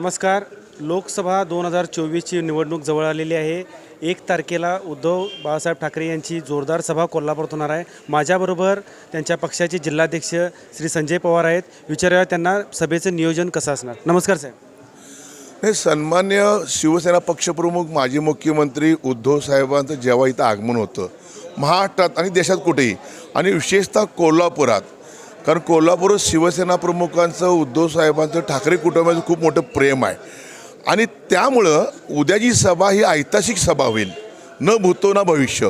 नमस्कार. लोकसभा दोन हजार चोवीसची निवडणूक जवळ आलेली आहे. एक तारखेला उद्धव बाळासाहेब ठाकरे यांची जोरदार सभा कोल्हापुरात होणार आहे. माझ्याबरोबर त्यांच्या पक्षाचे जिल्हाध्यक्ष श्री संजय पवार आहेत. विचारूया त्यांना सभेचं नियोजन कसं असणार? नमस्कार साहेब. हे सन्मान्य शिवसेना पक्षप्रमुख माजी मुख्यमंत्री उद्धव साहेबांचं जेव्हा इथं आगमन होतं महाराष्ट्रात आणि देशात कुठेही आणि विशेषतः कोल्हापुरात कारण कोल्हापूर शिवसेना प्रमुखांचं उद्धव साहेबांचं ठाकरे कुटुंबाचं खूप मोठं प्रेम आहे. आणि त्यामुळं उद्याची सभा ही ऐतिहासिक सभा होईल. न भूतो ना भविष्य.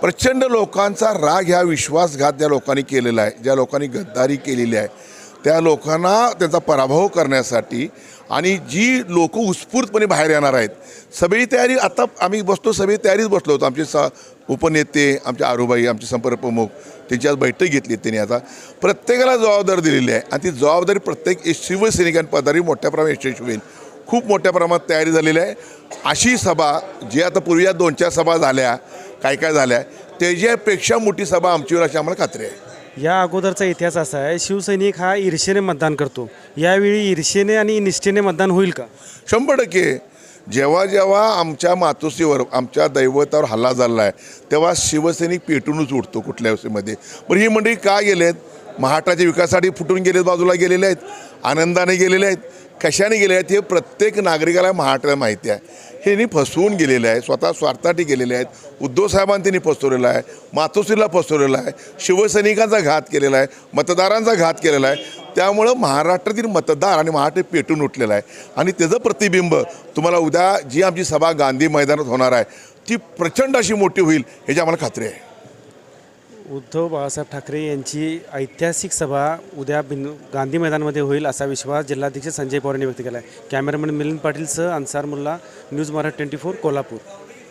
प्रचंड लोकांचा राग ह्या विश्वासघात ज्या लोकांनी केलेला आहे ज्या लोकांनी गद्दारी केलेली आहे त्या लोकांना त्यांचा पराभव करण्यासाठी आणि जी लोक उत्स्फूर्तपणे बाहेर येणार आहेत सगळी तयारी आता आम्ही बसतो सगळी तयारीच बसलो होतो. आमचे स उपनेते आमचे आरुबाई आमचे संपर्क प्रमुख त्यांची आज बैठक घेतली त्यांनी आता. प्रत्येकाला जबाबदारी दिलेली आहे आणि ती जबाबदारी प्रत्येक शिवसैनिकांपदारी मोठ्या प्रमाणात यशस्वी होईल. खूप मोठ्या प्रमाणात तयारी झालेली आहे. अशी सभा जी आता पूर्वी या दोन चार सभा झाल्या काय काय झाल्या त्याच्यापेक्षा मोठी सभा आमच्यावर अशी आम्हाला खात्री आहे. या अगोदरचा इतिहास असा आहे शिवसैनिक हा ईर्षेने मतदान करतो. यावेळी ईर्षेने आणि निष्ठेने मतदान होईल का? शंभर टक्के. जेव्हा जेव्हा आमच्या मातोश्रीवर आमच्या दैवतावर हल्ला झाला आहे तेव्हा शिवसैनिक पेटूनच उठतो कुठल्या व्यवस्थेमध्ये पण ही मंडळी का गेलेत? महाराष्ट्राच्या विकासासाठी फुटून गेलेत बाजूला गेलेले आहेत आनंदाने गेलेले आहेत कशाने गेले आहेत हे प्रत्येक नागरिकाला महाराष्ट्राला माहिती आहे. हे फसवून गेलेले आहे स्वतः स्वार्थासाठी गेलेले आहेत. उद्धव साहेबांनी त्यांनी फसवलेलं आहे मातोश्रीला फसवलेलं आहे शिवसैनिकांचा घात केलेला आहे मतदारांचा घात केलेला आहे. त्यामुळं महाराष्ट्रातील मतदार आणि महाराष्ट्र पेटून उठलेला आहे. आणि त्याचं प्रतिबिंब तुम्हाला उद्या जी आमची सभा गांधी मैदानात होणार आहे ती प्रचंड अशी मोठी होईल ह्याची आम्हाला खात्री आहे. उद्धव बाळासाहेब ठाकरे यांची ऐतिहासिक सभा उद्या बिन गांधी मैदानमध्ये होईल असा विश्वास जिल्हाध्यक्ष संजय पवार यांनी व्यक्त केला आहे cameraman Milind पाटीलसह Ansar Mulla news Marathi twenty four Kolhapur.